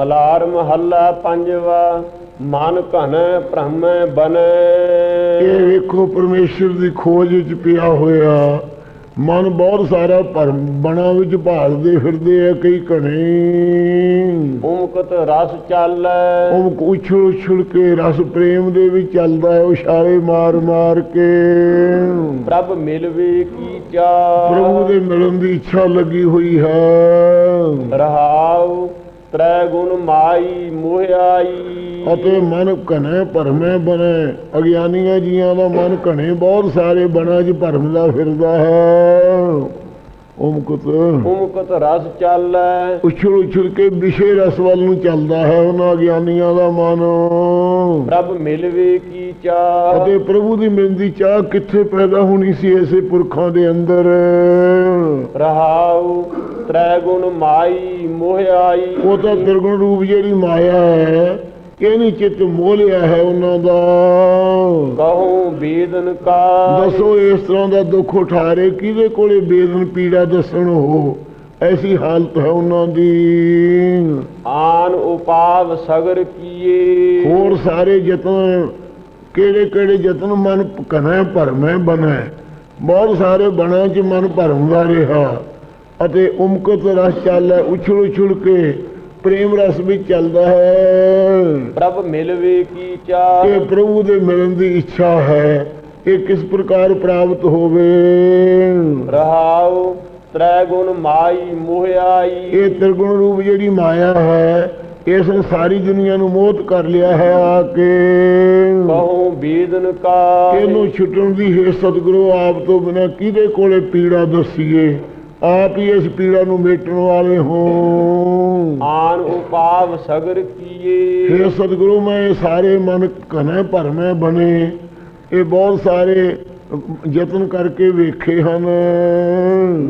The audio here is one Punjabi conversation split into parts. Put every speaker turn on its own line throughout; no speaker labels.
ਮਲਾਰ ਮਹੱਲਾ ਪੰਜਵਾ ਮਨ ਘਨ ਭ੍ਰਮ ਬਨੈ।
ਇਹ ਵੇਖੋ ਪਰਮੇਸ਼ਰ ਦੀ ਖੋਜ ਵਿੱਚ ਪਿਆ ਹੋਇਆ। ਮਨ ਬਹੁਤ ਸਾਰਾ ਭਰਮ ਬਣਾ ਵਿੱਚ ਭਾਲਦੇ ਫਿਰਦੇ ਆ ਕਈ ਘਣੇ।
ਉਮਕਤ ਰਸ ਚਾਲੈ।
ਉਹ ਉਛਲ ਉਛਲ ਕੇ ਰਸ ਪ੍ਰੇਮ ਦੇ ਵਿੱਚ ਚੱਲਦਾ ਹੈ ਉਛਾਲੇ ਮਾਰ ਮਾਰ ਕੇ।
ਪ੍ਰਭ ਮਿਲਵੇ ਕੀ ਚਾ
ਪ੍ਰਭੂ ਦੇ ਮਿਲਣ ਦੀ ਇੱਛਾ ਲੱਗੀ ਹੋਈ ਹੈ।
ਰਹਾਉ ਤ੍ਰੈ ਗੁਣ ਮਾਈ ਮੋਹਿਆਈ।
ਅਤੇ ਮਨ ਘਣੇ ਭਰਮੇ ਬਣੇ। ਅਗਿਆਨੀਆਂ ਜੀਆਂ ਦਾ ਮਨ ਘਣੇ ਬਹੁਤ ਸਾਰੇ ਬਣਾ ਚ ਭਰਮਦਾ ਫਿਰਦਾ ਹੈ। ਉਮਕਤ
ਉਮਕਤ ਰਸ ਚਾਲੈ।
ਉਛਲ ਉਛਲ ਕੇ ਵਿਸ਼ੇ ਰਸ ਵੱਲ ਨੂੰ ਚੱਲਦਾ ਹੈ ਉਹਨਾਂ ਗਿਆਨੀਆਂ ਦਾ ਮਨ।
ਪ੍ਰਭ ਮਿਲਵੇ ਕੀ ਚਾ
ਅਤੇ ਪ੍ਰਭੂ ਦੀ ਮਿਲਣ ਦੀ ਚਾਹ ਕਿੱਥੇ ਪੈਦਾ ਹੋਣੀ ਸੀ ਐਸੇ ਪੁਰਖਾਂ ਦੇ ਅੰਦਰ?
ਰਹਾਉ ਤ੍ਰੈ ਗੁਣ ਮਾਈ ਮੋਹਿਆਈ
ਉਹ ਤਾਂ ਤਿਰਗੁਣ ਰੂਪ ਜਿਹੜੀ ਮਾਇਆ ਹੈ ਇਹਨੀ ਚਿੱਤ ਮੋਹ ਲਿਆ ਹੈ ਉਹਨਾਂ ਦਾ?
ਕਹੂੰ ਬੇਦਨ ਕਾ
ਦੱਸੋ ਇਸ ਤਰ੍ਹਾਂ ਦਾ ਦੁੱਖ ਉਠਾਰੇ ਕਿਹਦੇ ਕੋਲੇ ਬੇਦਨ ਪੀੜਾ ਦੱਸਣ ਹੋ? ਐਸੀ ਹਾਲਤ ਹੈ ਉਹਨਾਂ ਦੀ।
ਆਨ ਉਪਾਵ ਸਗਰ ਕੀਏ।
ਹੋਰ ਸਾਰੇ ਯਤਨ ਕਿਹੜੇ ਕਿਹੜੇ ਯਤਨ ਮਨ ਕਨਾ ਭਰਮੈ ਬਨੈ ਬਹੁਤ ਸਾਰੇ ਬਣਾ ਚ ਮਨ ਭਰਮਦਾ ਰਿਹਾ। ਅਤੇ ਉਮਕਤ ਰਸ ਚੱਲੈ ਉਛਲ ਉਛਲ ਕੇ। ਪ੍ਰੇਮ ਰਸ ਵਿੱਚ ਚੱਲਦਾ ਹੈ।
ਪ੍ਰਭ ਮਿਲਵੇ ਕੀ ਚਾ
ਕਿ ਪ੍ਰਭੂ ਦੇ ਮਿਲਣ ਦੀ ਇੱਛਾ ਹੈ। ਇਹ ਕਿਸ ਪ੍ਰਕਾਰ ਪ੍ਰਾਪਤ ਹੋਵੇ?
ਰਹਾਉ ਤ੍ਰੈ ਗੁਣ ਮਾਈ ਮੋਹਿਆਈ
ਇਹ ਤਿਰਗੁਣ ਰੂਪ ਜਿਹੜੀ ਮਾਇਆ ਹੈ ਇਸ ਨੇ ਸਾਰੀ ਦੁਨੀਆ ਨੂੰ ਮੋਹਤ ਕਰ ਲਿਆ ਹੈ ਆ ਕੇ।
ਕਹੂੰ ਬੇਦਨ ਕਾ
ਇਹਨੂੰ ਛੁੱਟਣ ਦੀ ਹੈ ਸਤਿਗੁਰੂ ਆਪ ਤੋਂ ਬਿਨਾ ਕਿਹਦੇ ਕੋਲੇ ਪੀੜਾ ਦੱਸੀਏ? ਆਪ ਹੀ ਇਸ ਪੀੜਾ ਨੂੰ ਮੇਟਣ ਵਾਲੇ ਹੋ।
ਆਨ ਉਪਾਵ ਸਗਰ ਕੀਏ।
हे ਸਤਿਗੁਰੂ ਮੈਂ ਸਾਰੇ ਮਨ ਕਨੇ ਭਰਮੇ ਬਣੇ। ਇਹ ਬਹੁਤ ਸਾਰੇ ਯਤਨ ਕਰਕੇ ਵੇਖੇ ਹਨ।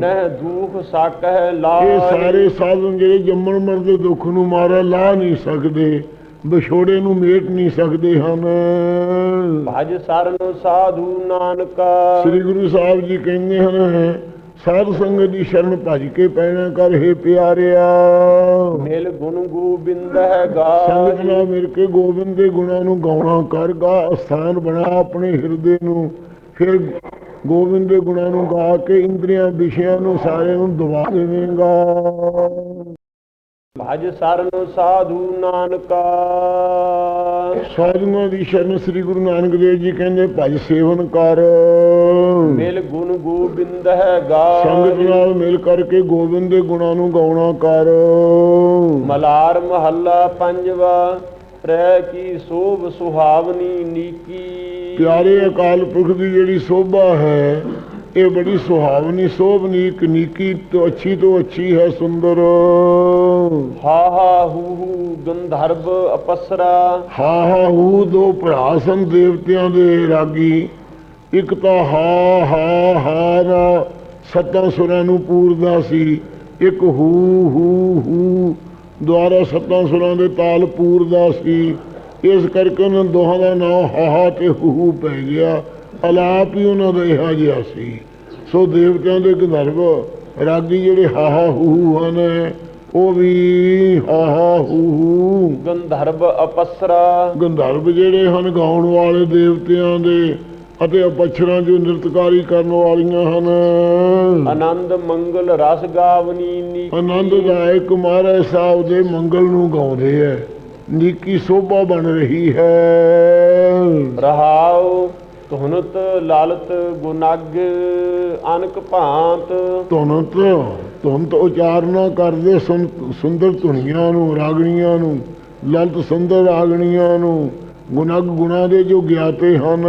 ਨਹਿ ਦੁਖ ਸਕਹਿ ਲਾ
ਇਹ ਸਾਰੇ ਸਾਧਨ ਜਿਹੜੇ ਜੰਮਣ ਮਰਨ ਦੇ ਦੁੱਖ ਨੂੰ ਮਾਰਾ ਲਾ ਨਹੀਂ ਸਕਦੇ ਵਿਛੋੜੇ ਨੂੰ ਮੇਟ ਨਹੀਂ ਸਕਦੇ ਹਨ।
ਭਜ ਸਰਨ ਸਾਧੂ ਨਾਨਕਾ।
ਸ੍ਰੀ ਗੁਰੂ ਸਾਹਿਬ ਜੀ ਕਹਿੰਦੇ ਹਨ ਸਾਧ ਸੰਗਤ ਦੀ ਸ਼ਰਨ ਭਜ ਕੇ ਪੈਣਾ ਕਰ ਹੈ ਪਿਆਰਿਆ।
ਮਿਲ ਗੁਣ ਗੋਬਿੰਦ ਹੈ
ਸੰਗਤ
ਗਾਈ
ਨਾਲ ਮਿਲ ਕੇ ਗੋਬਿੰਦ ਦੇ ਗੁਣਾਂ ਨੂੰ ਗਾਉਣਾ ਕਰ ਗਾ ਅਸਥਾਨ ਬਣਾ ਆਪਣੇ ਹਿਰਦੇ ਨੂੰ। ਫਿਰ ਗੋਬਿੰਦ ਦੇ ਗੁਣਾਂ ਨੂੰ ਗਾ ਕੇ ਇੰਦਰੀਆਂ ਵਿਸ਼ਿਆਂ ਨੂੰ ਸਾਰਿਆਂ ਨੂੰ ਦਬਾ ਦੇਵੇਂਗਾ।
ਭਜ ਸਰਨ ਸਾਧੂ ਨਾਨਕਾ।
ਸਾਧੂਆਂ ਦੀ ਸ਼ਰਨ ਸ੍ਰੀ ਗੁਰੂ ਨਾਨਕ ਦੇਵ ਜੀ ਕਹਿੰਦੇ ਭਜ ਸੇਵਨ ਕਰ।
ਮਿਲ ਗੁਣ ਗੋਬਿੰਦ ਹੈ
ਸੰਗਤ
ਗਾਈ
ਨਾਲ ਮਿਲ ਕਰਕੇ ਗੋਬਿੰਦ ਦੇ ਗੁਣਾਂ ਨੂੰ ਗਾਉਣਾ ਕਰ।
ਮਲਾਰ ਮਹੱਲਾ ਪੰਜਵਾ ਪ੍ਰੈ ਕੀ ਸੋਭ ਸੁਹਾਵਨੀ ਨੀਕੀ।
ਪਿਆਰੇ ਅਕਾਲ ਪੁਰਖ ਦੀ ਜਿਹੜੀ ਸੋਭਾ ਹੈ ਇਹ ਬੜੀ ਸੁਹਾਵਨੀ ਸੋਭਨੀਕ ਨੀਕੀ ਤੋਂ ਅੱਛੀ ਤੋਂ ਅੱਛੀ ਹੈ ਸੁੰਦਰ।
ਹਾ ਹਾ ਹੂ ਹੂ ਗੰਧਰਵ ਅਪਸਰਾ।
ਹਾ ਹਾ ਹੂ ਦੋ ਭਰਾ ਸਨ ਦੇਵਤਿਆਂ ਦੇ ਰਾਗੀ। ਇੱਕ ਤਾਂ ਹਾ ਹਾ ਹਾ ਨਾ ਸੱਤਾਂ ਸੁਰਾਂ ਨੂੰ ਪੂਰਦਾ ਸੀ। ਇੱਕ ਹੂ ਹੂ ਹੂ ਦੁਆਰਾ ਸੱਤਾਂ ਸੁਰਾਂ ਦੇ ਤਾਲ ਪੂਰਦਾ ਸੀ। ਇਸ ਕਰਕੇ ਉਹਨਾਂ ਦੋਹਾਂ ਦਾ ਨਾਮ ਹਾ ਹਾ ਤੇ ਹੂ ਹੂ ਪੈ ਗਿਆ। ਅਲਾਪ ਹੀ ਉਹਨਾਂ ਦਾ ਇਹੋ ਜਿਹਾ ਸੀ। ਸੋ ਦੇਵਤਿਆਂ ਦੇ ਗੰਧਰਵ ਰਾਗੀ ਜਿਹੜੇ ਹਾ ਹਾ ਹੂ ਹੂ ਹਨ ਉਹ ਵੀ ਹਾ ਹਾ ਹੂ ਹੂ
ਗੰਧਰਵ ਅਪਸਰਾ।
ਗੰਧਰਵ ਜਿਹੜੇ ਹਨ ਗਾਉਣ ਵਾਲੇ ਦੇਵਤਿਆਂ ਦੇ ਅਤੇ ਅਪਛਰਾਂ ਜੋ ਨਿਰਤਕਾਰੀ ਕਰਨ ਵਾਲੀਆਂ ਹਨ।
ਆਨੰਦ ਮੰਗਲ ਰਸ ਗਾਵਨੀ ਨੀਕੀ।
ਆਨੰਦਦਾਇਕ ਮਹਾਰਾਜ ਸਾਹਿਬ ਦੇ ਮੰਗਲ ਨੂੰ ਗਾਉਂਦੇ ਐ। ਨੀਕੀ ਸੋਭਾ ਬਣ ਰਹੀ ਹੈ।
ਰਹਾਉ ਤੁਹਨਤ ਲਾਲਤ ਗੁਨਗ ਅਨਕ ਭਾਂਤ।
ਤੁਨਤ ਤੁਨਤ ਉਚਾਰਨਾ ਕਰਦੇ ਸੁਨ- ਸੁੰਦਰ ਧੁਨੀਆਂ ਨੂੰ ਰਾਗਣੀਆਂ ਨੂੰ ਲਲਤ ਸੁੰਦਰ ਰਾਗਣੀਆਂ ਨੂੰ ਗੁਣਗ ਗੁਣਾ ਦੇ ਜੋ ਗਿਆਤੇ ਹਨ।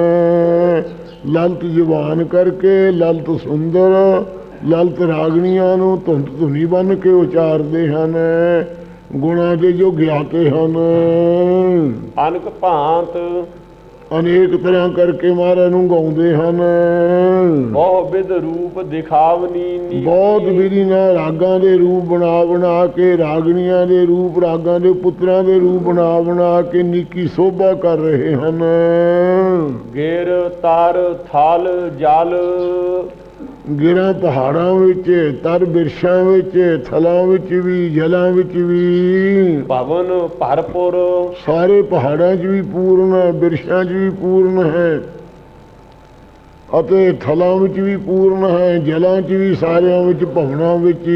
ਲਲਤ ਜ਼ੁਬਾਨ ਕਰਕੇ ਲਲਤ ਸੁੰਦਰ ਲਲਤ ਰਾਗਣੀਆਂ ਨੂੰ ਧੁੰਦ ਧੁਨੀ ਬਨ ਕੇ ਉਚਾਰਦੇ ਹਨ ਗੁਣਾ ਦੇ ਜੋ ਗਿਆਤੇ ਹਨ।
ਅਨਕ ਭਾਂਤ
ਅਨੇਕ ਤਰ੍ਹਾਂ ਕਰਕੇ ਮਹਾਰਾਜ ਨੂੰ ਗਾਉਂਦੇ ਹਨ।
ਬਹੁ ਵਿਦ ਰੂਪ ਦਿਖਾਵਨੀ
ਬਹੁਤ ਵਿਧੀ ਨਾਲ ਰਾਗਾਂ ਦੇ ਰੂਪ ਬਣਾ ਬਣਾ ਕੇ ਰਾਗਣੀਆਂ ਦੇ ਰੂਪ ਰਾਗਾਂ ਦੇ ਪੁੱਤਰਾਂ ਦੇ ਰੂਪ ਬਣਾ ਬਣਾ ਕੇ ਨਿੱਕੀ ਸੋਭਾ ਕਰ ਰਹੇ ਹਨ।
ਗੇਰ ਤਰ ਥਲ ਜਲ
ਗਿਰਾਂ ਪਹਾੜਾਂ ਵਿੱਚ ਤਰ ਬਿਰਸ਼ਾਂ ਵਿੱਚ ਥਲਾਂ ਵਿੱਚ ਵੀ ਜਲਾਂ ਵਿੱਚ ਵੀ।
ਭਵਨ ਭਰਪੁਰ।
ਸਾਰੇ ਪਹਾੜਾਂ 'ਚ ਵੀ ਪੂਰਨ ਹੈ ਬਿਰਸ਼ਾਂ 'ਚ ਵੀ ਪੂਰਨ ਹੈ। ਅਤੇ ਥਲਾਂ ਵਿੱਚ ਵੀ ਪੂਰਨ ਹੈ ਜਲਾਂ 'ਚ ਵੀ ਸਾਰਿਆਂ ਵਿੱਚ ਭਵਨਾਂ ਵਿੱਚ।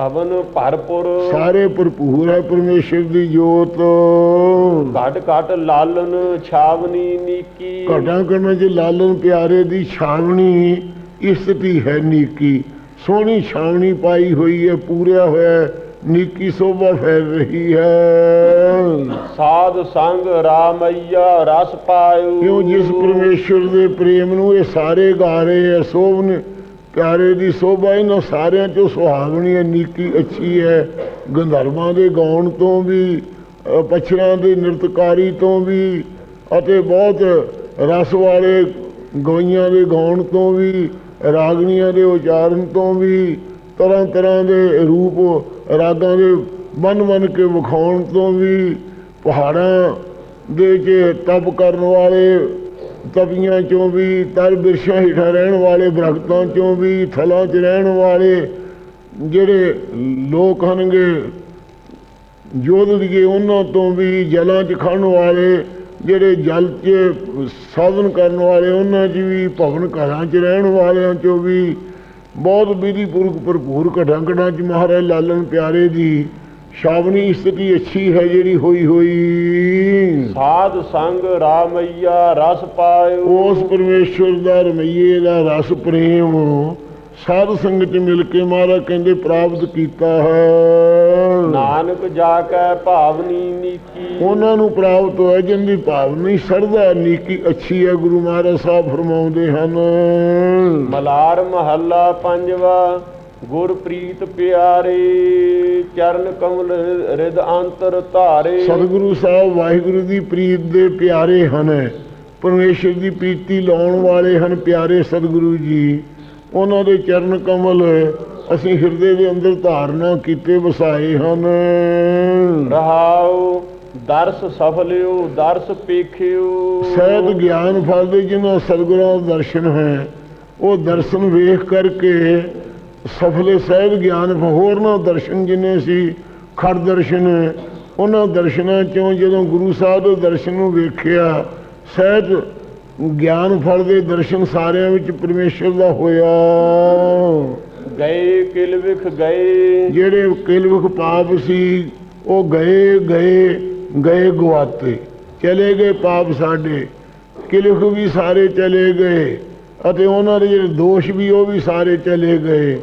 ਹੀ
ਭਵਨ ਭਰਪੁਰ।
ਸਾਰੇ ਭਰਪੂਰ ਹੈ ਪਰਮੇਸ਼ਰ ਦੀ ਜੋਤ।
ਘਟ ਘਟ ਲਾਲਨ ਛਾਵਨੀ ਨੀਕੀ।
ਘਟਾਂ ਕਰਨਾ ਚ ਲਾਲਨ ਪਿਆਰੇ ਦੀ ਛਾਵਣੀ ਇਸਤੀ ਹੈ ਨੀਕੀ। ਸੋਹਣੀ ਛਾਵਣੀ ਪਾਈ ਹੋਈ ਹੈ ਪੂਰਿਆ ਹੋਇਆ ਨੀਕੀ ਸੋਭਾ ਫੈਲ ਰਹੀ ਹੈ।
ਸਾਧ ਸੰਗ ਰਾਮਈਆ ਰਸ ਪਾਇਓ।
ਕਿਉਂ ਜਿਸ ਪਰਮੇਸ਼ਰ ਦੇ ਪ੍ਰੇਮ ਨੂੰ ਇਹ ਸਾਰੇ ਗਾ ਰਹੇ ਹੈ ਸੋਭਨ ਪਿਆਰੇ ਦੀ ਸੋਭਾ ਇਹਨਾਂ ਸਾਰਿਆਂ ਚੋਂ ਸੁਹਾਵਣੀ ਹੈ ਨੀਕੀ ਅੱਛੀ ਹੈ। ਗੰਧਰਵਾਂ ਦੇ ਗਾਉਣ ਤੋਂ ਵੀ ਅ, ਪਛੜਾਂ ਦੇ ਨ੍ਰਿਤਕਾਰੀ ਤੋਂ ਵੀ ਅਤੇ ਬਹੁਤ ਰਸ ਵਾਲੇ ਗਵਈਆਂ ਦੇ ਗਾਉਣ ਤੋਂ ਵੀ ਰਾਗਣੀਆਂ ਦੇ ਉਚਾਰਨ ਤੋਂ ਵੀ ਤਰ੍ਹਾਂ ਤਰ੍ਹਾਂ ਦੇ ਰੂਪ ਰਾਗਾਂ ਦੇ ਬਨ ਬਨ ਕੇ ਵਿਖਾਉਣ ਤੋਂ ਵੀ ਪਹਾੜਾਂ ਦੇ ਚ ਤਪ ਕਰਨ ਵਾਲੇ ਤਵੀਆਂ ਚੋਂ ਵੀ ਤਰ ਬਿਰਸ਼ਾਂ ਹੇਠਾਂ ਰਹਿਣ ਵਾਲੇ ਬਰਖਤਾਂ ਚੋਂ ਵੀ ਥਲਾਂ 'ਚ ਰਹਿਣ ਵਾਲੇ ਜਿਹੜੇ ਲੋਕ ਹਨਗੇ ਜੋਧੜੀਏ ਉਹਨਾਂ ਤੋਂ ਵੀ ਜਲਾਂ 'ਚ ਖੜਨ ਵਾਲੇ, ਜਿਹੜੇ ਜਲ 'ਚ ਸਾਧਨ ਕਰਨ ਵਾਲੇ, ਉਹਨਾਂ 'ਚ ਵੀ ਭਵਨ ਘਰਾਂ 'ਚ ਰਹਿਣ ਵਾਲਿਆਂ 'ਚੋਂ ਵੀ ਬਹੁਤ ਵਿਧੀ ਪੁਰਖ ਭਰਪੂਰ ਘਟਾਂ ਘਟਾਂ 'ਚ ਮਹਾਰਾਜ ਲਾਲਨ ਪਿਆਰੇ ਦੀ ਸ਼ਾਵਨੀ ਸਥਿਤੀ ਅੱਛੀ ਹੈ ਜਿਹੜੀ ਹੋਈ ਹੋਈ।
ਸਾਧ ਸੰਗ ਰਾਮਈਆ ਰਸ ਪਾਇਓ।
ਉਸ ਪਰਮੇਸ਼ਵਰ ਦਾ ਰਮਈਏ ਦਾ ਰਸ ਪ੍ਰੇਮ ਸਾਧ ਸੰਗਤ ਮਿਲ ਕੇ ਮਹਾਰਾਜ ਕਹਿੰਦੇ ਪ੍ਰਾਪਤ ਕੀਤਾ ਹੈ।
ਨਾਨਕ ਜਾ ਕੇ ਭਾਵਨੀ ਨੀਕੀ।
ਉਹਨਾਂ ਨੂੰ ਪ੍ਰਾਪਤ ਹੋਇਆ ਜਿੰਦੀ ਭਾਵਨੀ ਸਰਦਾ ਨੀਕੀ ਅੱਛੀ ਹੈ ਗੁਰੂ ਮਹਾਰਾਜ ਸਾਹਿਬ ਫਰਮਾਉਂਦੇ ਹਨ।
ਮਲਾਰ ਮਹੱਲਾ ਪੰਜਵਾ। ਗੁਰ ਪ੍ਰੀਤ ਪਿਆਰੇ ਚਰਨ ਕਮਲ ਰਿਦ ਅੰਤਰ ਧਾਰੇ।
ਸਤਿਗੁਰੂ ਸਾਹਿਬ ਵਾਹਿਗੁਰੂ ਦੀ ਪ੍ਰੀਤ ਦੇ ਪਿਆਰੇ ਹਨ। ਪਰਮੇਸ਼ਰ ਦੀ ਪ੍ਰੀਤੀ ਲਾਉਣ ਵਾਲੇ ਹਨ ਪਿਆਰੇ ਸਤਿਗੁਰੂ ਜੀ। ਉਹਨਾਂ ਦੇ ਚਰਨ ਕਮਲ ਅਸੀਂ ਹਿਰਦੇ ਦੇ ਅੰਦਰ ਧਾਰਨਾ ਕੀਤੇ ਵਸਾਏ ਹਨ।
ਰਹਾਉ ਦਰਸ ਸਫਲਿਓ ਦਰਸ ਪੇਖਿਓ।
ਸਹਿਤ ਗਿਆਨ ਫਲ ਦੇ ਜਿਨ੍ਹਾਂ ਸਤਿਗੁਰਾਂ ਦਾ ਦਰਸ਼ਨ ਹੈ ਉਹ ਦਰਸ਼ਨ ਵੇਖ ਕਰਕੇ ਸਫਲੇ ਸਹਿਤ ਗਿਆਨ ਹੋਰ ਨਾ ਦਰਸ਼ਨ ਜਿਨੇ ਸੀ ਖੜ ਦਰਸ਼ਨ ਉਹਨਾਂ ਦਰਸ਼ਨਾਂ ਚੋਂ ਜਦੋਂ ਗੁਰੂ ਸਾਹਿਬ ਦੇ ਦਰਸ਼ਨ ਨੂੰ ਵੇਖਿਆ ਸਹਿਤ ਗਿਆਨ ਫਲ ਦੇ ਦਰਸ਼ਨ ਸਾਰਿਆਂ ਵਿੱਚ ਪਰਮੇਸ਼ਰ ਦਾ ਹੋਇਆ।
ਗਏ ਕਿਲ ਵਿਖ ਗਏ।
ਜਿਹੜੇ ਕਿਲਵਖ ਪਾਪ ਸੀ ਉਹ ਗਏ ਗਏ ਗਏ ਗਵਾਤੇ ਚਲੇ ਗਏ ਪਾਪ ਸਾਡੇ। ਕਿਲਵਖ ਵੀ ਸਾਰੇ ਚਲੇ ਗਏ। ਅਤੇ ਉਹਨਾਂ ਦੇ ਜਿਹੜੇ ਦੋਸ਼ ਵੀ ਉਹ ਵੀ ਸਾਰੇ ਚਲੇ ਗਏ।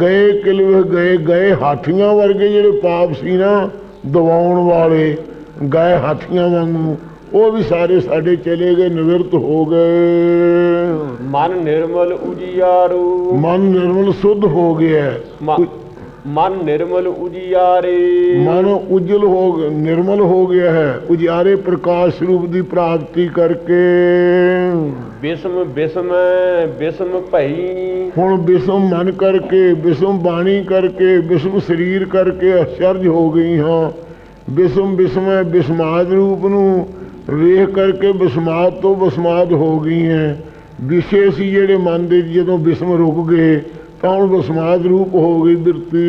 ਗਏ ਕਿਲਵਖ ਗਏ ਗਏ ਹਾਥੀਆਂ ਵਰਗੇ ਜਿਹੜੇ ਪਾਪ ਸੀ ਨਾ ਦਵਾਉਣ ਵਾਲੇ ਗਏ ਹਾਥੀਆਂ ਵਾਂਗੂ ਉਹ ਵੀ ਸਾਰੇ ਸਾਡੇ ਚਲੇ ਗਏ ਨਿਵਰਤ ਹੋ ਗਏ।
ਮਨ ਨਿਰਮਲ ਉਜਿਆਰੂ।
ਮਨ ਨਿਰਮਲ ਸੁੱਧ ਹੋ ਗਿਆ।
ਮਨ ਨਿਰਮਲ ਉਜਿਆਰੇ।
ਮਨ ਉਜਲ ਹੋ ਨਿਰਮਲ ਹੋ ਗਿਆ ਹੈ। ਉਜਿਆਰੇ ਪ੍ਰਕਾਸ਼ ਰੂਪ ਦੀ ਪ੍ਰਾਪਤੀ ਕਰਕੇ।
ਬਿਸਮ ਬਿਸਮ ਬਿਸਮ ਭਈ।
ਹੁਣ ਬਿਸਮ ਮਨ ਕਰਕੇ, ਬਿਸਮ ਬਾਣੀ ਕਰਕੇ, ਬਿਸਮ ਸਰੀਰ ਕਰਕੇ ਅਚਰਜ ਹੋ ਗਈ ਹਾਂ। ਬਿਸਮ ਬਿਸਮੈ ਬਿਸਮਾਦ ਰੂਪ ਨੂੰ ਵੇਖ ਕਰਕੇ ਬਿਸਮਾਦ ਤੋਂ ਬਿਸਮਾਦ ਹੋ ਗਈ ਹੈ। ਵਿਸ਼ੇ ਸੀ ਜਿਹੜੇ ਮਨ ਦੇ ਜਦੋਂ ਬਿਸਮ ਰੁਕ ਗਏ ਹੁਣ ਬਿਸਮਾਦ ਰੂਪ ਹੋ ਗਈ ਬਿਰਤੀ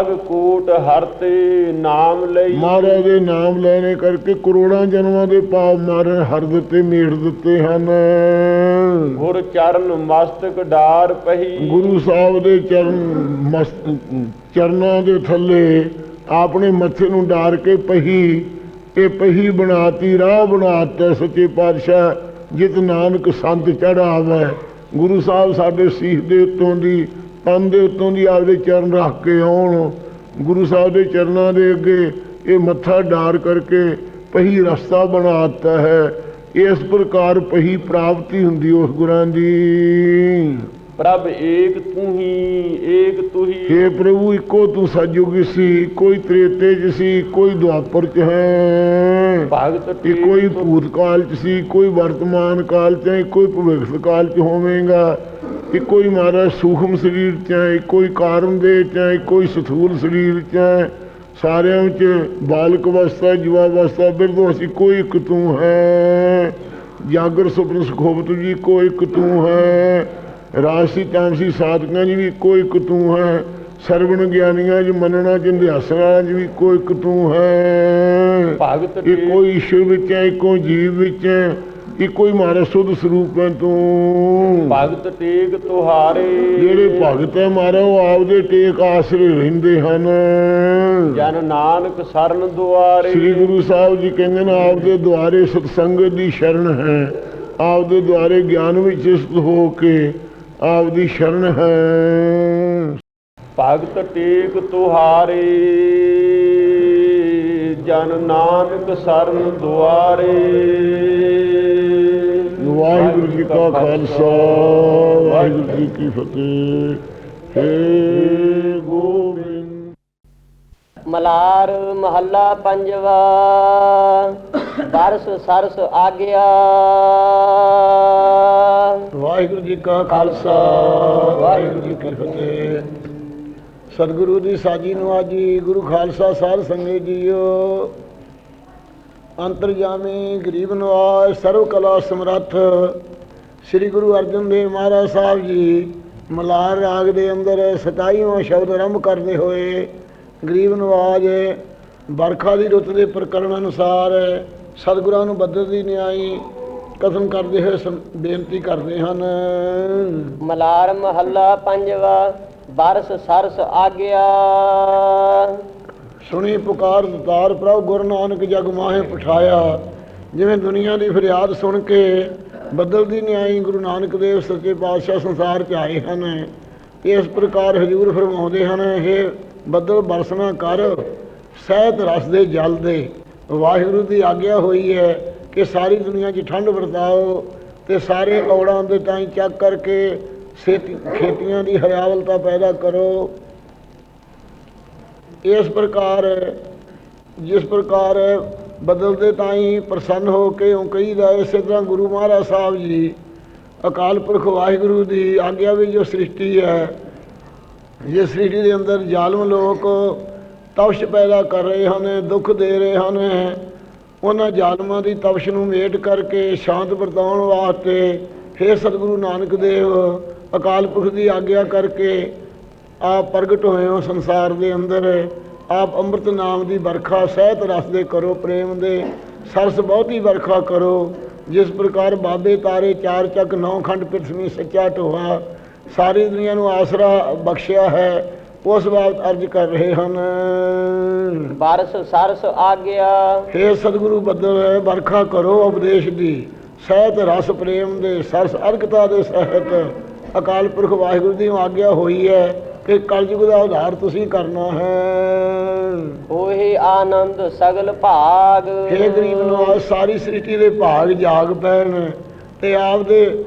ਅਗ ਕੋਟ ਹਰਤੇ ਨਾਮ ਲਈ।
ਮਹਾਰਾਜ ਦੇ ਨਾਮ ਲੈਣੇ ਕਰਕੇ ਕਰੋੜਾਂ ਜਨਮਾਂ ਦੇ ਪਾਪ ਮਾਰੇ ਹਰ ਦਿੱਤੇ ਮੇੜ ਦਿੱਤੇ ਹਨ।
ਗੁਰ ਚਰਨ ਮਸਤਕ ਡਾਰ ਪਹੀ।
ਗੁਰੂ ਸਾਹਿਬ ਦੇ ਚਰਨ ਮਸਤ ਚਰਨਾਂ ਦੇ ਥੱਲੇ ਆਪਣੇ ਮੱਥੇ ਨੂੰ ਡਾਰ ਕੇ ਪਹੀ ਇਹ ਪਹੀ ਬਣਾਤੀ ਰਾਹ ਬਣਾਤਾ ਸੱਚੇ ਪਾਤਸ਼ਾਹ ਜਿਤ ਨਾਨਕ ਸੰਤ ਚੜਾਵੇ ਗੁਰੂ ਸਾਹਿਬ ਸਾਡੇ ਸੀਸ ਦੇ ਉੱਤੋਂ ਦੀ ਤਨ ਦੇ ਉੱਤੋਂ ਦੀ ਆਪਦੇ ਚਰਨ ਰੱਖ ਕੇ ਆਉਣ। ਗੁਰੂ ਸਾਹਿਬ ਦੇ ਚਰਨਾਂ ਦੇ ਅੱਗੇ ਇਹ ਮੱਥਾ ਡਾਰ ਕਰਕੇ ਪਹੀ ਰਸਤਾ ਬਣਾ ਦਿੱਤਾ ਹੈ। ਇਸ ਪ੍ਰਕਾਰ ਪਹੀ ਪ੍ਰਾਪਤੀ ਹੁੰਦੀ ਉਸ ਗੁਰਾਂ ਦੀ।
ਪ੍ਰਭ ਏਕ ਤੂੰ ਹੀ ਏਕ ਤੂੰ ਹੀ।
हे ਪ੍ਰਭੂ ਇੱਕੋ ਤੂੰ ਸਤਜੁਗ ਸੀ ਕੋਈ ਤ੍ਰੇਤੇ ਚ ਸੀ ਕੋਈ ਦੁਆਪਰ ਚ ਹੈ।
ਭਗਤ
ਇਹ ਕੋਈ ਭੂਤਕਾਲ ਚ ਸੀ ਕੋਈ ਵਰਤਮਾਨ ਕਾਲ ਚ ਹੈ ਕੋਈ ਭਵਿੱਖ ਕਾਲ ਚ ਹੋਵੇਗਾ। ਇੱਕੋ ਹੀ ਮਹਾਰਾਜ ਸੂਖਮ ਸਰੀਰ ਚ ਹੈ ਹੀ ਕਾਰਨ ਦੇ ਚ ਹੈ ਇੱਕੋ ਹੀ ਸਥੂਲ ਸਰੀਰ ਚ ਹੈ। ਸਾਰਿਆਂ ਵਿੱਚ ਬਾਲਕ ਅਵਸਥਾ ਜਵਾ ਅਵਸਥਾ ਬਿਰਧ ਅਸੀਂ ਕੋਈ ਇੱਕ ਤੂੰ ਹੈ। ਜਾਗਰ ਸੁਪਨ ਸੁਖੋਬਤ ਜੀ ਕੋਈ ਇੱਕ ਤੂੰ ਹੈ। ਰਾਸੀ ਤਾਮਸੀ ਸਾਧਕਾਂ ਜੀ ਵੀ ਕੋਈ ਇੱਕ ਤੂੰ ਹੈ। ਸਰਵਣ ਗਿਆਨੀਆਂ ਜੀ ਮੰਨਣਾ ਚੰਦਿਆਸਣਾ ਜੀ ਵੀ ਕੋਈ ਇੱਕ ਤੂੰ ਹੈ।
ਭਗਤ
ਇਹ ਕੋਈ ਈਸ਼ਵਰ ਵਿੱਚ ਹੈ ਇੱਕੋ ਜੀਵ ਵਿੱਚ ਹੈ ਇੱਕੋ ਹੀ ਮਾਰਾ ਸੁਧ ਸਰੂਪ ਹੈ ਤੂੰ।
ਭਗਤ ਟੇਕ ਤੁਹਾਰੇ।
ਜਿਹੜੇ ਭਗਤ ਹੈ ਮਾਰਾ ਉਹ ਆਪਦੇ ਟੇਕ ਆਸਰੇ ਰਹਿੰਦੇ ਹਨ।
ਜਨ ਨਾਨਕ ਸਰਨ ਦੁਆਰੇ।
ਸ੍ਰੀ ਗੁਰੂ ਸਾਹਿਬ ਜੀ ਕਹਿੰਦੇ ਨੇ ਆਪਦੇ ਦੁਆਰੇ ਸਤਸੰਗਤ ਦੀ ਸ਼ਰਨ ਹੈ। ਆਪਦੇ ਦੁਆਰੇ ਗਿਆਨ ਵਿੱਚ ਸਥਿਤ ਹੋ ਕੇ ਆਪਦੀ ਸ਼ਰਨ ਹੈ।
ਭਗਤ ਟੇਕ ਤੁਹਾਰੇ ਜਨ ਨਾਨਕ ਸਰਨ ਦੁਆਰੇ।
ਵਾਹਿਗੁਰੂ ਜੀ ਕਾ ਖਾਲਸਾ ਵਾਹਿਗੁਰੂ ਜੀ ਕੀ ਫਤਿਹ। ਹੇ ਗੋਬਿੰਦ।
ਮਲਾਰ ਮਹੱਲਾ ਪੰਜਵਾ ਬਰਸ ਸਰਸ ਆਗਿਆ।
ਵਾਹਿਗੁਰੂ ਜੀ ਕਾ ਖਾਲਸਾ, ਵਾਹਿਗੁਰੂ ਜੀ ਕੀ ਫਤਿਹ। ਸਤਿਗੁਰੂ ਦੀ ਸਾਜੀ ਨੂੰ ਗੁਰੂ ਖਾਲਸਾ ਸਾਧ ਸੰਗਤ ਜੀਓ। ਅੰਤਰਜਾਮੀ ਗਰੀਬ ਨਵਾਜ ਸਰਵ ਕਲਾ ਸਮਰੱਥ ਸ੍ਰੀ ਗੁਰੂ ਅਰਜਨ ਦੇਵ ਮਹਾਰਾਜ ਸਾਹਿਬ ਜੀ ਮਲਾਰ ਰਾਗ ਦੇ ਅੰਦਰ 27ਵਾਂ ਸ਼ਬਦ ਆਰੰਭ ਕਰਦੇ ਹੋਏ ਗਰੀਬ ਨਵਾਜ ਬਰਖਾ ਦੀ ਰੁੱਤ ਦੇ ਪ੍ਰਕਰਣ ਅਨੁਸਾਰ ਸਤਿਗੁਰਾਂ ਨੂੰ ਬੱਦਰ ਦੀ ਨਿਆਈ ਕਥਨ ਕਰਦੇ ਹੋਏ ਬੇਨਤੀ ਕਰਦੇ ਹਨ।
ਮਲਾਰ ਮਹੱਲਾ ਪੰਜਵਾ ਬਰਸ ਸਰਸ ਆਗਿਆ।
ਸੁਣੀ ਪੁਕਾਰ ਦਤਾਰ ਪ੍ਰਭ ਗੁਰੂ ਨਾਨਕ ਜਗ ਮਾਹੇ ਪਠਾਇਆ। ਜਿਵੇਂ ਦੁਨੀਆ ਦੀ ਫਰਿਆਦ ਸੁਣ ਕੇ ਬੱਦਲ ਦੀ ਨਿਆਈ ਗੁਰੂ ਨਾਨਕ ਦੇਵ ਸੱਚੇ ਪਾਤਸ਼ਾਹ ਸੰਸਾਰ ਚ ਆਏ ਹਨ ਇਸ ਪ੍ਰਕਾਰ ਹਜੂਰ ਫਰਮਾਉਂਦੇ ਹਨ ਇਹ ਬੱਦਲ ਬਰਸਣਾ ਕਰ ਸਹਿਤ ਰਸ ਦੇ ਜਲ ਦੇ ਵਾਹਿਗੁਰੂ ਦੀ ਆਗਿਆ ਹੋਈ ਹੈ। ਕਿ ਸਾਰੀ ਦੁਨੀਆ 'ਚ ਠੰਡ ਵਰਤਾਓ ਤੇ ਸਾਰੇ ਔੜਾਂ ਦੇ ਤਾਈਂ ਚੱਕ ਕਰਕੇ ਖੇਤੀ- ਖੇਤੀਆਂ ਦੀ ਹਰਿਆਵਲਤਾ ਪੈਦਾ ਕਰੋ। ਇਸ ਪ੍ਰਕਾਰ, ਜਿਸ ਪ੍ਰਕਾਰ ਬਦਲਦੇ ਤਾਈਂ ਪ੍ਰਸੰਨ ਹੋ ਕੇ ਉਹ ਕਹੀਦਾ, ਇਸੇ ਤਰ੍ਹਾਂ ਗੁਰੂ ਮਹਾਰਾਜ ਸਾਹਿਬ ਜੀ, ਅਕਾਲ ਪੁਰਖ ਵਾਹਿਗੁਰੂ ਦੀ ਆਗਿਆ ਵੀ ਜੋ ਸ੍ਰਿਸ਼ਟੀ ਹੈ ਇਹ ਸ੍ਰਿਸ਼ਟੀ ਦੇ ਅੰਦਰ ਜ਼ਾਲਮ ਲੋਕ ਤਵਸ਼ ਪੈਦਾ ਕਰ ਰਹੇ ਹਨ, ਦੁੱਖ ਦੇ ਰਹੇ ਹਨ ਉਹਨਾਂ ਜ਼ਾਲਮਾਂ ਦੀ ਤਪਸ਼ ਨੂੰ ਮੇਟ ਕਰਕੇ ਸ਼ਾਂਤ ਵਰਤਾਉਣ ਵਾਸਤੇ ਫਿਰ ਸਤਿਗੁਰੂ ਨਾਨਕ ਦੇਵ, ਅਕਾਲ ਪੁਰਖ ਦੀ ਆਗਿਆ ਕਰਕੇ ਆਪ ਪ੍ਰਗਟ ਹੋਏ ਹੋ ਸੰਸਾਰ ਦੇ ਅੰਦਰ। ਆਪ ਅੰਮ੍ਰਿਤ ਨਾਮ ਦੀ ਵਰਖਾ, ਸਹਿਤ ਰਸ ਦੇ ਕਰੋ, ਪ੍ਰੇਮ ਦੇ ਸਰਸ ਬਹੁਤੀ ਵਰਖਾ ਕਰੋ। ਜਿਸ ਪ੍ਰਕਾਰ ਬਾਬੇ ਤਾਰੇ ਚਾਰ ਚੱਕ ਨੌ ਖੰਡ ਪ੍ਰਿਥਵੀ ਸੱਚਾ ਢੋਆ, ਸਾਰੀ ਦੁਨੀਆ ਨੂੰ ਆਸਰਾ ਬਖਸ਼ਿਆ ਹੈ। ਉਸ ਬਾਬਤ ਅਰਜ ਕਰ ਰਹੇ ਹਨ।
ਬਰਸ ਸਰਸ ਆਗਿਆ।
ਹੇ ਸਤਿਗੁਰੂ ਬੱਦਲ ਵਰਖਾ ਕਰੋ ਉਪਦੇਸ਼ ਦੀ। ਸਹਿਤ ਰਸ ਪ੍ਰੇਮ ਦੇ ਸਰਸ ਅਰਗਤਾ ਦੇ ਸਹਿਤ ਅਕਾਲ ਪੁਰਖ ਵਾਹਿਗੁਰੂ ਦੀ ਆਗਿਆ ਹੋਈ ਹੈ ਕਿ ਕਲਯੁਗ ਦਾ ਉਧਾਰ ਤੁਸੀਂ ਕਰਨਾ ਹੈ।
ਹੋਏ ਆਨੰਦ ਸਗਲ ਭਾਗ।
ਹੇ ਗਰੀਬ ਨਵਾਜ਼ ਸਾਰੀ ਸ੍ਰਿਸ਼ਟੀ ਦੇ ਭਾਗ ਜਾਗ ਪੈਣ ਤੇ ਆਪਦੇ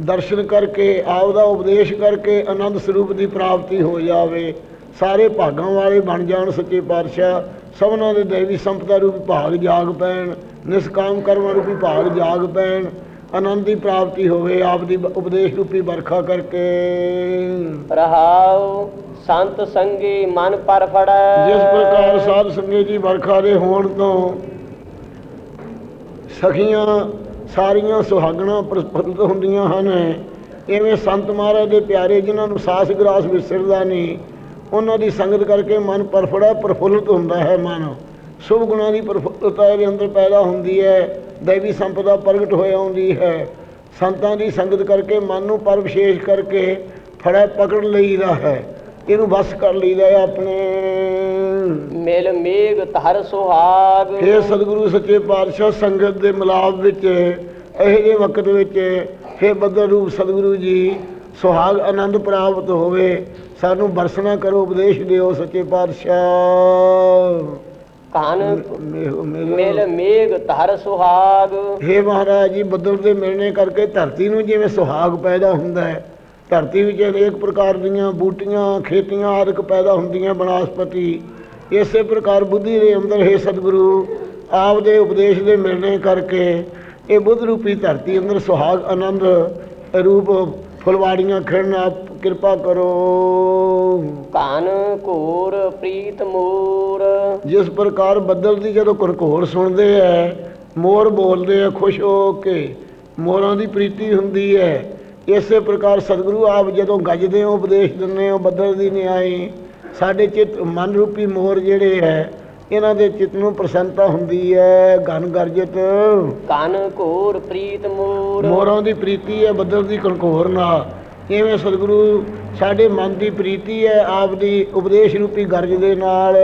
ਦਰਸ਼ਨ ਕਰਕੇ ਆਪ ਦਾ ਉਪਦੇਸ਼ ਕਰਕੇ ਆਨੰਦ ਸਰੂਪ ਦੀ ਪ੍ਰਾਪਤੀ ਹੋ ਜਾਵੇ। ਸਾਰੇ ਭਾਗਾਂ ਵਾਲੇ ਬਣ ਜਾਣ ਸੱਚੇ ਪਾਤਸ਼ਾਹ। ਸਭਨਾਂ ਦੇ ਦੇਵੀ ਸੰਪਦਾ ਰੂਪੀ ਭਾਗ ਜਾਗ ਪੈਣ। ਨਿਸਕਾਮ ਕਰਮ ਰੂਪੀ ਭਾਗ ਜਾਗ ਪੈਣ। ਆਨੰਦ ਦੀ ਪ੍ਰਾਪਤੀ ਹੋਵੇ ਆਪ ਦੀ ਉਪਦੇਸ਼ ਰੂਪੀ ਵਰਖਾ ਕਰਕੇ।
ਰਹਾਉ ਸੰਤ ਸੰਗੀ ਮਨ ਪਰ ਫੜੈ।
ਜਿਸ ਪ੍ਰਕਾਰ ਸਾਧ ਸੰਗਤ ਜੀ ਵਰਖਾ ਦੇ ਹੋਣ ਤੋਂ ਸਖੀਆਂ ਸਾਰੀਆਂ ਸੁਹਾਗਣਾ ਪ੍ਰਫੁੱਲਤ ਹੁੰਦੀਆਂ ਹਨ। ਇਵੇਂ ਸੰਤ ਮਹਾਰਾਜ ਦੇ ਪਿਆਰੇ ਜਿਨ੍ਹਾਂ ਨੂੰ ਸਾਸ ਗਰਾਸ ਵਿਸਰਦਾ ਨਹੀਂ, ਉਹਨਾਂ ਦੀ ਸੰਗਤ ਕਰਕੇ ਮਨ ਪਰਫੜਾ ਪ੍ਰਫੁੱਲਤ ਹੁੰਦਾ ਹੈ ਮਨ। ਸ਼ੁਭ ਗੁਣਾਂ ਦੀ ਪ੍ਰਫੁੱਲਤਾ ਇਹਦੇ ਅੰਦਰ ਪੈਦਾ ਹੁੰਦੀ ਹੈ, ਦੇਵੀ ਸੰਪਦਾ ਪ੍ਰਗਟ ਹੋਇਆ ਹੁੰਦੀ ਹੈ। ਸੰਤਾਂ ਦੀ ਸੰਗਤ ਕਰਕੇ ਮਨ ਨੂੰ ਪਰਵਿਸ਼ੇਸ਼ ਕਰਕੇ ਫੜਾ ਪਕੜ ਲਈਦਾ ਹੈ। ਇਹਨੂੰ ਵਸ ਕਰ ਲਈਦਾ ਆਪਣੇ।
ਮਿਲ ਮੇਘ ਧਰ ਸੁਹਾਗ।
ਹੇ ਸਤਿਗੁਰੂ ਸੱਚੇ ਪਾਤਸ਼ਾਹ ਸੰਗਤ ਦੇ ਮਿਲਾਪ ਵਿੱਚ ਇਹੋ ਜਿਹੇ ਵਕਤ ਵਿੱਚ ਹੇ ਬੱਦਲ ਰੂਪ ਸਤਿਗੁਰੂ ਜੀ ਸੁਹਾਗ ਆਨੰਦ ਪ੍ਰਾਪਤ ਹੋਵੇ ਸਾਨੂੰ ਬਰਸਨਾ ਕਰੋ ਉਪਦੇਸ਼ ਦਿਓ ਸੱਚੇ ਪਾਤਸ਼ਾਹ।
ਕਨ ਮਿਲ ਮੇਘ ਧਰ ਸੁਹਾਗ।
ਹੇ ਮਹਾਰਾਜ ਜੀ ਬੱਦਲ ਦੇ ਮਿਲਣੇ ਕਰਕੇ ਧਰਤੀ ਨੂੰ ਜਿਵੇਂ ਸੁਹਾਗ ਪੈਦਾ ਹੁੰਦਾ ਹੈ ਧਰਤੀ ਵਿੱਚ ਅਨੇਕ ਪ੍ਰਕਾਰ ਦੀਆਂ ਬੂਟੀਆਂ ਖੇਤੀਆਂ ਆਦਿਕ ਪੈਦਾ ਹੁੰਦੀਆਂ ਬਨਸਪਤੀ। ਇਸੇ ਪ੍ਰਕਾਰ ਬੁੱਧੀ ਦੇ ਅੰਦਰ ਹੈ ਸਤਿਗੁਰੂ ਆਪ ਦੇ ਉਪਦੇਸ਼ ਦੇ ਮਿਲਣੇ ਕਰਕੇ ਇਹ ਬੁੱਧ ਰੂਪੀ ਧਰਤੀ ਅੰਦਰ ਸੁਹਾਗ ਆਨੰਦ ਰੂਪ ਫੁਲਵਾੜੀਆਂ ਖਿੜਨ ਆਪ ਕਿਰਪਾ ਕਰੋ।
ਕਨ ਘੋਰ ਪ੍ਰੀਤ ਮੂਰ।
ਜਿਸ ਪ੍ਰਕਾਰ ਬੱਦਲ ਦੀ ਜਦੋਂ ਘਰਘੋਰ ਸੁਣਦੇ ਐ ਮੋਰ ਬੋਲਦੇ ਆ ਖੁਸ਼ ਹੋ ਕੇ ਮੋਰਾਂ ਦੀ ਪ੍ਰੀਤੀ ਹੁੰਦੀ ਹੈ ਇਸੇ ਪ੍ਰਕਾਰ ਸਤਿਗੁਰੂ ਆਪ ਜਦੋਂ ਗੱਜਦੇ ਹੋ ਉਪਦੇਸ਼ ਦਿੰਦੇ ਹੋ ਬੱਦਲ ਦੀ ਨਿਆਈ ਸਾਡੇ ਚਿੱਤ ਮਨ ਰੂਪੀ ਮੋਰ ਜਿਹੜੇ ਹੈ ਇਹਨਾਂ ਦੇ ਚਿੱਤ ਨੂੰ ਪ੍ਰਸੰਨਤਾ ਹੁੰਦੀ ਹੈ ਗਨ ਗਰਜਤ।
ਕਨ ਘੋਰ ਪ੍ਰੀਤ ਮੋਰ।
ਮੋਰਾਂ ਦੀ ਪ੍ਰੀਤੀ ਹੈ ਬੱਦਲ ਦੀ ਕਣਕੋਰ ਨਾਲ। ਇਵੇਂ ਸਤਿਗੁਰੂ ਸਾਡੇ ਮਨ ਦੀ ਪ੍ਰੀਤੀ ਹੈ ਆਪ ਦੀ ਉਪਦੇਸ਼ ਰੂਪੀ ਗਰਜ ਦੇ ਨਾਲ।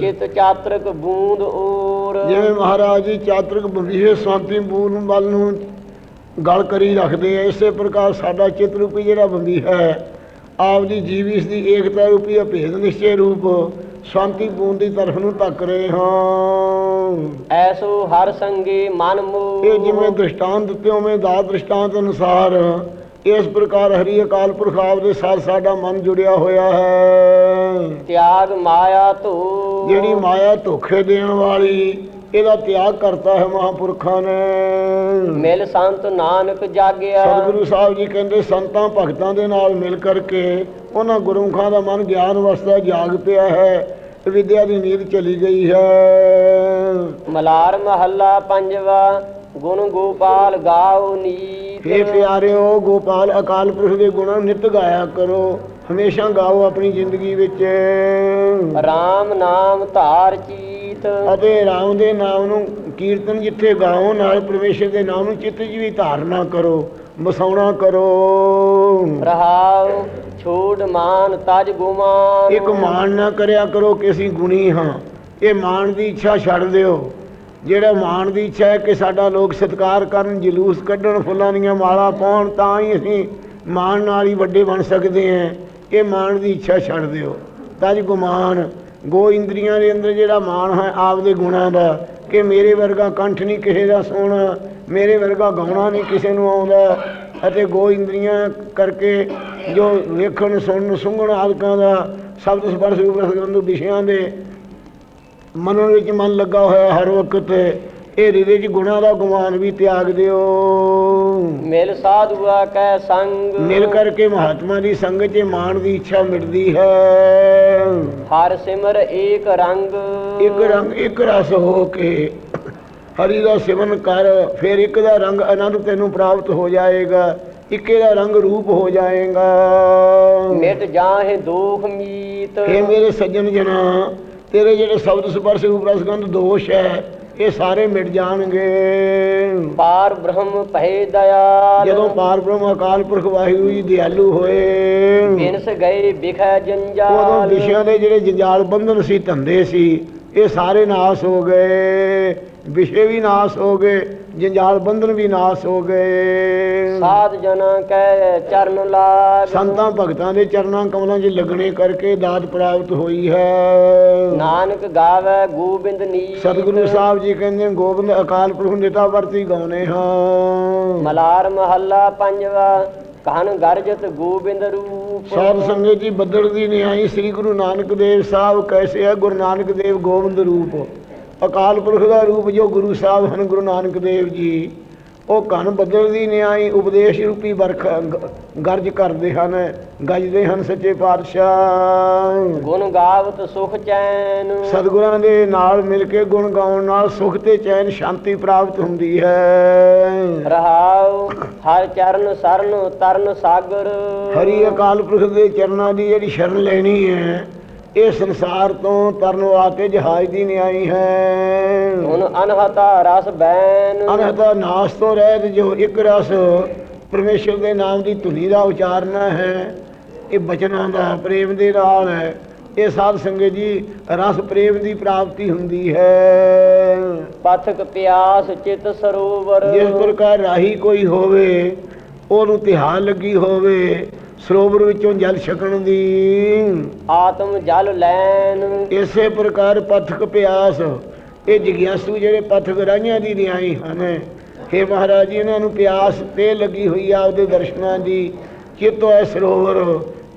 ਚਿਤ ਚਾਤਰਕ ਬੂੰਦ ਔਰ।
ਜਿਵੇਂ ਮਹਾਰਾਜ ਜੀ ਚਾਤਰਿਕ ਬੰਦੀਏ ਸ਼ਾਂਤੀ ਮੂਲ ਵੱਲ ਨੂੰ ਗਲ ਕਰੀ ਰੱਖਦੇ ਆ ਇਸੇ ਪ੍ਰਕਾਰ ਸਾਡਾ ਚਿੱਤ ਰੂਪੀ ਜਿਹੜਾ ਬੰਦੀ ਹੈ ਆਪ ਦੀ ਜੀਵੀ ਇਸ ਦੀ ਏਕਤਾ ਰੂਪੀ ਅਭੇਦ ਨਿਸ਼ਚੈ ਰੂਪ ਸ਼ਾਂਤੀ ਬੂੰਦ ਦੀ ਤਰਫ ਨੂੰ ਤੱਕ ਰਹੇ ਹਾਂ।
ਐਸੋ ਹਰ ਸੰਗੇ ਮਨ ਮੋਹ
ਇਹ ਜਿਵੇਂ ਦ੍ਰਿਸ਼ਟਾਂਤ ਦਿੱਤੇ ਉਵੇਂ ਦਾ ਦ੍ਰਿਸ਼ਟਾਂਤ ਅਨੁਸਾਰ ਇਸ ਪ੍ਰਕਾਰ ਹਰੀ ਅਕਾਲ ਪੁਰਖ ਆਪ ਦੇ ਸਾਥ ਸਾਡਾ ਮਨ ਜੁੜਿਆ ਹੋਇਆ ਹੈ।
ਤਿਆਗ ਮਾਇਆ ਧੋ।
ਜਿਹੜੀ ਮਾਇਆ ਧੋਖੇ ਦੇਣ ਵਾਲੀ ਇਹਦਾ ਤਿਆਗ ਕਰਤਾ ਹੈ ਮਹਾਪੁਰਖਾਂ ਨੇ?
ਮਿਲ ਸੰਤ ਨਾਨਕ ਜਾਗਿਆ।
ਸਤਿਗੁਰੂ ਸਾਹਿਬ ਜੀ ਕਹਿੰਦੇ ਸੰਤਾਂ ਭਗਤਾਂ ਦੇ ਨਾਲ ਮਿਲ ਕਰਕੇ ਉਹਨਾਂ ਗੁਰਮੁਖਾਂ ਦਾ ਮਨ ਗਿਆਨ ਅਵਸਥਾ ਜਾਗ ਪਿਆ ਹੈ ਵਿਦਿਆ ਦੀ ਨੀਂਦ ਚਲੀ ਗਈ ਹੈ।
ਮਲਾਰ ਮਹੱਲਾ ਪੰਜਵਾ ਗੁਣ ਗੋਪਾਲ ਗਾਓ ਨੀਤ।
ਹੇ ਪਿਆਰਿਓ ਗੋਪਾਲ ਅਕਾਲ ਪੁਰਖ ਦੇ ਗੁਣਾਂ ਨਿਤ ਗਾਇਆ ਕਰੋ ਹਮੇਸ਼ਾ ਗਾਓ ਆਪਣੀ ਜ਼ਿੰਦਗੀ ਵਿੱਚ।
RAM ਨਾਮ ਧਾਰ ਚੀਤ
ਅਤੇ ਰਾਮ ਦੇ ਨਾਮ ਨੂੰ ਕੀਰਤਨ ਜਿੱਥੇ ਗਾਓ ਨਾਲ ਪਰਮੇਸ਼ਰ ਦੇ ਨਾਮ ਨੂੰ ਚਿੱਤ 'ਚ ਵੀ ਧਾਰਨਾ ਕਰੋ ਵਸਾਉਣਾ ਕਰੋ।
ਰਹਾਉ ਛੋੜ ਮਾਨ ਤਜ ਗੁਮਾਨ।
ਇੱਕ ਮਾਣ ਨਾ ਕਰਿਆ ਕਰੋ ਕਿ ਅਸੀਂ ਗੁਣੀ ਹਾਂ। ਇਹ ਮਾਣ ਦੀ ਇੱਛਾ ਛੱਡ ਦਿਓ। ਜਿਹੜਾ ਮਾਣ ਦੀ ਇੱਛਾ ਹੈ ਕਿ ਸਾਡਾ ਲੋਕ ਸਤਿਕਾਰ ਕਰਨ ਜਲੂਸ ਕੱਢਣ ਫੁੱਲਾਂ ਦੀਆਂ ਮਾਲਾ ਪਾਉਣ ਤਾਂ ਹੀ ਅਸੀਂ ਮਾਣ ਨਾਲ ਹੀ ਵੱਡੇ ਬਣ ਸਕਦੇ ਹਾਂ। ਇਹ ਮਾਣ ਦੀ ਇੱਛਾ ਛੱਡ ਦਿਓ। ਤਜ ਗੁਮਾਨ। ਗੋ ਇੰਦਰੀਆਂ ਦੇ ਅੰਦਰ ਜਿਹੜਾ ਮਾਣ ਹੈ, ਆਪਦੇ ਗੁਣਾਂ ਦਾ, ਕਿ ਮੇਰੇ ਵਰਗਾ ਕੰਠ ਨਹੀਂ ਕਿਸੇ ਦਾ ਸੋਹਣਾ, ਮੇਰੇ ਵਰਗਾ ਗਾਉਣਾ ਨਹੀਂ ਕਿਸੇ ਨੂੰ ਆਉਂਦਾ। ਅਤੇ ਗੋ ਇੰਦਰੀਆਂ ਕਰਕੇ ਜੋ ਵੇਖਣ ਸੁਣਨ, ਸੁੰਘਣ ਆਦਿਕਾਂ ਦਾ ਸ਼ਬਦ ਸਪਰਸ਼ ਰੂਪ ਰਸਗੰਧ ਵਿਸ਼ਿਆਂ ਦੇ ਮਨਨ ਵਿੱਚ ਮਨ ਲੱਗਾ ਹੋਇਆ ਹਰ ਵਕਤ। ਇਹ ਹਿਰਦੇ 'ਚ ਗੁਣਾਂ ਦਾ ਗੁਮਾਨ ਵੀ ਤਿਆਗ ਦਿਓ।
ਮਿਲ ਸਾਧੂਆ ਕੈ ਸੰਗ।
ਮਿਲ ਕਰਕੇ ਮਹਾਤਮਾ ਦੀ ਸੰਗਤ 'ਚ ਮਾਣ ਦੀ ਇੱਛਾ ਮਿਟਦੀ ਹੈ।
ਹਰ ਸਿਮਰ ਏਕ ਰੰਗ।
ਇੱਕ ਰੰਗ ਇੱਕ ਰਸ ਹੋ ਕੇ ਹਰੀ ਦਾ ਸਿਮਰਨ ਕਰ ਫਿਰ ਇੱਕ ਦਾ ਰੰਗ ਆਨੰਦ ਤੈਨੂੰ ਪ੍ਰਾਪਤ ਹੋ ਜਾਏਗਾ ਇੱਕੇ ਦਾ ਰੰਗ ਰੂਪ ਹੋ ਜਾਏਗਾ।
ਮਿਟ ਜਾਹੇ ਦੋਖ ਮੀਤ।
ਇਹ ਮੇਰੇ ਸੱਜਣ ਜਨਾ ਤੇਰੇ ਜਿਹੜੇ ਸ਼ਬਦ ਸਪਰਸ਼ ਰੂਪ ਰਸਗੰਧ ਦੋਸ਼ ਹੈ ਇਹ ਸਾਰੇ ਮਿਟ ਜਾਣਗੇ।
ਪਾਰ ਬ੍ਰਹਮ ਭੈ ਦਇਆਲ।
ਜਦੋਂ ਪਾਰ ਬ੍ਰਹਮ ਅਕਾਲ ਪੁਰਖ ਵਾਹਿਗੁਰੂ ਜੀ ਦਿਆਲੂ ਹੋਏ
ਬਿਨਸ ਗਏ
ਉਦੋਂ
ਜੰਜਾਲ।
ਵਿਸ਼ਿਆਂ ਦੇ ਜਿਹੜੇ ਜੰਜਾਲ ਬੰਧਨ ਸੀ ਧੰਦੇ ਸੀ ਇਹ ਸਾਰੇ ਨਾਸ ਹੋ ਗਏ। ਵਿਸ਼ੇ ਵੀ ਨਾਸ ਹੋ ਗਏ ਜੰਜਾਲ ਬੰਧਨ ਵੀ ਨਾਸ ਹੋ ਗਏ।
ਸਾਧ ਜਨਾਂ ਕੈ ਚਰਨ ਲਾਗ।
ਸੰਤਾਂ ਭਗਤਾਂ ਦੇ ਚਰਨਾਂ ਕਮਲਾਂ 'ਚ ਲੱਗਣੇ ਕਰਕੇ ਦਾਤ ਪ੍ਰਾਪਤ ਹੋਈ ਹੈ।
ਨਾਨਕ ਗਾਵੇ ਗੋਬਿੰਦ ਨੀਤ।
ਸਤਿਗੁਰੂ ਸਾਹਿਬ ਜੀ ਕਹਿੰਦੇ ਗੋਬਿੰਦ ਅਕਾਲ ਪੁਰਖ ਨੇਤਾ ਵਰਤੀ ਗਾਉਨੇ ਹਾਂ।
ਮਲਾਰ ਮਹੱਲਾ ਪੰਜਵਾ ਕਹਨ ਗਰਜਤ ਗੋਬਿੰਦ ਰੂਪ।
ਸਾਧ ਸੰਗਤ ਜੀ ਬੱਦਲ ਦੀ ਨਿਆਈ ਸ੍ਰੀ ਗੁਰੂ ਨਾਨਕ ਦੇਵ ਸਾਹਿਬ ਕੈਸੇ ਹੈ ਗੁਰੂ ਨਾਨਕ ਦੇਵ ਗੋਬਿੰਦ ਰੂਪ। ਅਕਾਲ ਪੁਰਖ ਦਾ ਰੂਪ ਜੋ ਗੁਰੂ ਸਾਹਿਬ ਹਨ ਗੁਰੂ ਨਾਨਕ ਦੇਵ ਜੀ ਉਹ ਕਨ ਬੱਦਲ ਦੀ ਨਿਆਈ ਉਪਦੇਸ਼ ਰੂਪੀ ਵਰਖਾ ਗਰਜ ਕਰਦੇ ਹਨ ਗੱਜਦੇ ਹਨ ਸੱਚੇ ਪਾਤਸ਼ਾਹ।
ਗੁਣ ਗਾਵਤ ਸੁਖ ਚੈਨ।
ਸਤਿਗੁਰਾਂ ਦੇ ਨਾਲ ਮਿਲ ਕੇ ਗੁਣ ਗਾਉਣ ਨਾਲ ਸੁਖ ਤੇ ਚੈਨ ਸ਼ਾਂਤੀ ਪ੍ਰਾਪਤ ਹੁੰਦੀ ਹੈ।
ਰਹਾਉ ਹਰ ਚਰਨ ਸਰਨ ਤਰਨ ਸਾਗਰ।
ਹਰੀ ਅਕਾਲ ਪੁਰਖ ਦੇ ਚਰਨਾਂ ਦੀ ਜਿਹੜੀ ਸ਼ਰਨ ਲੈਣੀ ਹੈ ਇਹ ਸੰਸਾਰ ਤੋਂ ਤਰਨ ਵਾਸਤੇ ਜਹਾਜ਼ ਦੀ ਨਿਆਈ ਹੈ।
ਹੁਣ ਅਨਹਤਾ ਰਸ ਬੈਨ।
ਅਨਹਤਾ ਨਾਸ ਤੋਂ ਰਹਿਤ ਜੋ ਇੱਕ ਰਸ ਪਰਮੇਸ਼ਰ ਦੇ ਨਾਮ ਦੀ ਧੁਨੀ ਦਾ ਉਚਾਰਨਾ ਹੈ ਇਹ ਬਚਨਾਂ ਦਾ ਪ੍ਰੇਮ ਦੇ ਨਾਲ ਹੈ। ਇਹ ਸਾਧ ਸੰਗਤ ਜੀ ਰਸ ਪ੍ਰੇਮ ਦੀ ਪ੍ਰਾਪਤੀ ਹੁੰਦੀ ਹੈ।
ਪਥਕ ਪਿਆਸ ਚਿਤ ਸਰੋਵਰ।
ਜਿਸ ਪ੍ਰਕਾਰ ਰਾਹੀ ਕੋਈ ਹੋਵੇ ਉਹਨੂੰ ਤਿਹਾਰ ਲੱਗੀ ਹੋਵੇ ਸਰੋਵਰ ਵਿੱਚੋਂ ਜਲ ਛਕਣ ਦੀ।
ਆਤਮ ਜਲ ਲੈਨ
ਇਸੇ ਪ੍ਰਕਾਰ ਪਥਕ ਪਿਆਸ। ਇਹ ਜਿਗਿਆਸੂ ਜਿਹੜੇ ਪਥਕ ਰਾਹੀਆਂ ਦੀ ਨਿਆਈ ਹਨ। हे ਮਹਾਰਾਜ ਜੀ ਇਹਨਾਂ ਨੂੰ ਪਿਆਸ ਤੇ ਲੱਗੀ ਹੋਈ ਆ ਉਹਦੇ ਦਰਸ਼ਨਾਂ ਦੀ। ਚਿੱਤੋ ਹੈ ਸਰੋਵਰ।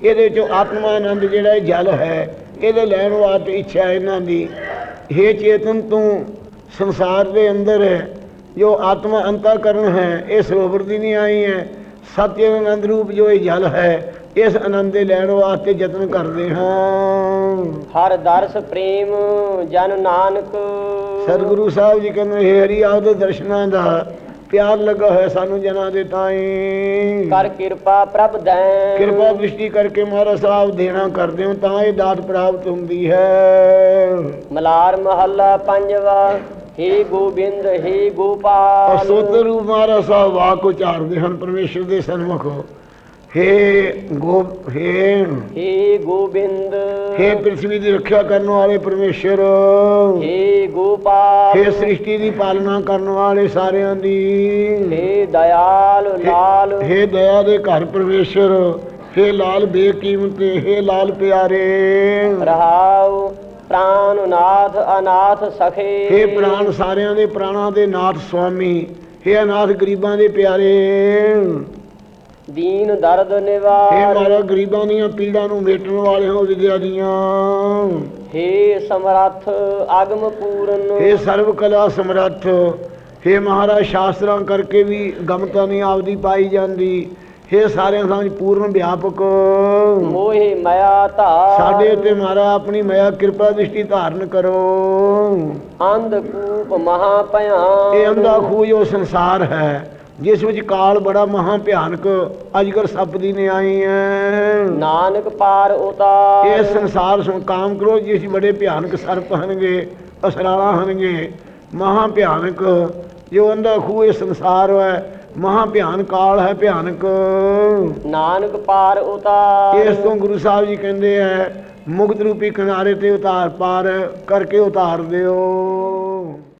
ਇਹਦੇ ਚੋਂ ਆਤਮਾ ਆਨੰਦ ਜਿਹੜਾ ਇਹ ਜਲ ਹੈ ਇਹਦੇ ਲੈਣ ਵਾਸਤੇ ਇੱਛਾ ਇਹਨਾਂ ਦੀ। हे ਚੇਤਨ ਤੂੰ ਸੰਸਾਰ ਦੇ ਅੰਦਰ ਜੋ ਆਤਮਾ ਅੰਤਕਰਨ ਹੈ ਇਹ ਸਰੋਵਰ ਦੀ ਨਹੀਂ ਆਈ ਹੈ। ਸਤਿ ਆਨੰਦ ਰੂਪ ਜੋ ਇਹ ਜਲ ਹੈ ਇਸ ਆਨੰਦ ਦੇ ਲੈਣ ਵਾਸਤੇ ਯਤਨ ਕਰਦੇ ਹਾਂ।
ਹਰ ਦਰਸ ਪ੍ਰੇਮ ਜਨ ਨਾਨਕ।
ਸਤਿਗੁਰੂ ਸਾਹਿਬ ਜੀ ਕਹਿੰਦੇ ਹੇ ਹਰੀ ਆਪਦੇ ਦਰਸ਼ਨਾਂ ਦਾ ਪਿਆਰ ਲੱਗਾ ਹੋਇਆ ਸਾਨੂੰ ਜਨਾਂ ਦੇ ਤਾਈਂ।
ਕਰ ਕਿਰਪਾ ਪ੍ਰਭ ਦੈਨ
ਕਿਰਪਾ ਦ੍ਰਿਸ਼ਟੀ ਕਰਕੇ ਮਹਾਰਾਜ ਸਾਹਿਬ ਦੇਣਾ ਕਰਦੇ ਹੋ ਤਾਂ ਇਹ ਦਾਤ ਪ੍ਰਾਪਤ ਹੁੰਦੀ ਹੈ।
ਮਲਾਰ ਮਹੱਲਾ ਪੰਜਵਾ। ਹੇ ਗੋਬਿੰਦ ਹੇ ਗੋਪਾਲ।
ਅਸੋਤਰ ਰੂਪ ਮਹਾਰਾਜ ਸਾਹਿਬ ਵਾਕ ਉਚਾਰਦੇ ਹਨ ਪਰਮੇਸ਼ਰ ਦੇ ਸਨਮੁਖ। ਹੇ ਗੋ ਹੇ
ਹੇ ਗੋਬਿੰਦ।
ਹੇ ਪ੍ਰਿਥਵੀ ਦੀ ਰੱਖਿਆ ਕਰਨ ਵਾਲੇ ਪਰਮੇਸ਼ਰ।
ਹੇ ਗੋਪਾਲ।
ਹੇ ਸ੍ਰਿਸ਼ਟੀ ਦੀ ਪਾਲਣਾ ਕਰਨ ਵਾਲੇ ਸਾਰਿਆਂ ਦੀ।
ਹੇ ਦਇਆਲ ਲਾਲ।
ਹੇ ਦਇਆ ਦੇ ਘਰ ਪਰਮੇਸ਼ਰ। ਹੇ ਲਾਲ ਬੇਕੀਮਤੇ ਹੇ ਲਾਲ ਪਿਆਰੇ।
ਰਹਾਉ। ਪ੍ਰਾਨਨਾਥ ਅਨਾਥ ਸਖੇ।
ਹੇ ਪ੍ਰਾਣ ਸਾਰਿਆਂ ਦੇ ਪ੍ਰਾਣਾਂ ਦੇ ਨਾਥ ਸੁਆਮੀ ਹੇ ਅਨਾਥ ਗਰੀਬਾਂ ਦੇ ਪਿਆਰੇ।
ਦੀਨ ਦਰਦ
ਹੇ
ਨਿਵਾਰ
ਮਾਰਾ ਗਰੀਬਾਂ ਦੀਆਂ ਪੀੜਾਂ ਨੂੰ ਮੇਟਣ ਵਾਲੇ ਹੋ ਵਿਦਿਆ ਦੀਆਂ।
ਹੇ ਸਮਰੱਥ ਅਗਮ ਪੂਰਨ।
ਹੇ ਸਰਵ ਕਲਾ ਸਮਰੱਥ। ਹੇ ਮਹਾਰਾਜ ਸ਼ਾਸਤਰਾਂ ਕਰਕੇ ਵੀ ਗਮਤਾ ਨਹੀਂ ਆਪਦੀ ਪਾਈ ਜਾਂਦੀ। ਹੇ ਸਾਰਿਆਂ ਸਮਝ ਪੂਰਨ ਵਿਆਪਕ।
ਮੋਹਿ ਮਾਇਆ ਧਾਰ।
ਸਾਡੇ ਉੱਤੇ ਮਹਾਰਾ ਆਪਣੀ ਮਾਇਆ ਕਿਰਪਾ ਦ੍ਰਿਸ਼ਟੀ ਧਾਰਨ ਕਰੋ।
ਅੰਧ ਕੂਪ ਮਹਾ ਭਿਆਨ
ਇਹ ਅੰਧਾ ਖੂਹ ਜੋ ਸੰਸਾਰ ਹੈ ਜਿਸ ਵਿੱਚ ਕਾਲ ਬੜਾ ਮਹਾ ਭਿਆਨਕ ਅੱਜ ਕੱਲ੍ਹ ਸੱਪ ਦੀ ਨੇ ਆਈ ਹੈ।
ਨਾਨਕ ਪਾਰ ਉਤਾਰ
ਇਹ ਸੰਸਾਰ ਸੁਣ ਕਾਮ ਕਰੋ ਜਿਸ ਬੜੇ ਭਿਆਨਕ ਸਰਪ ਹਨਗੇ ਅਸਰਾਲਾ ਹਨਗੇ। ਮਹਾ ਭਿਆਨਕ ਜੋ ਅੰਧਾ ਖੂਹ ਇਹ ਸੰਸਾਰ ਹੈ ਮਹਾ ਭਿਆਨ ਕਾਲ ਹੈ ਭਿਆਨਕ।
ਨਾਨਕ ਪਾਰ ਉਤਾਰ।
ਇਸ ਤੋਂ ਗੁਰੂ ਸਾਹਿਬ ਜੀ ਕਹਿੰਦੇ ਹੈ ਮੁਕਤ ਰੂਪੀ ਕਿਨਾਰੇ ਤੇ ਉਤਾਰ ਪਾਰ ਕਰਕੇ ਉਤਾਰ ਦਿਓ।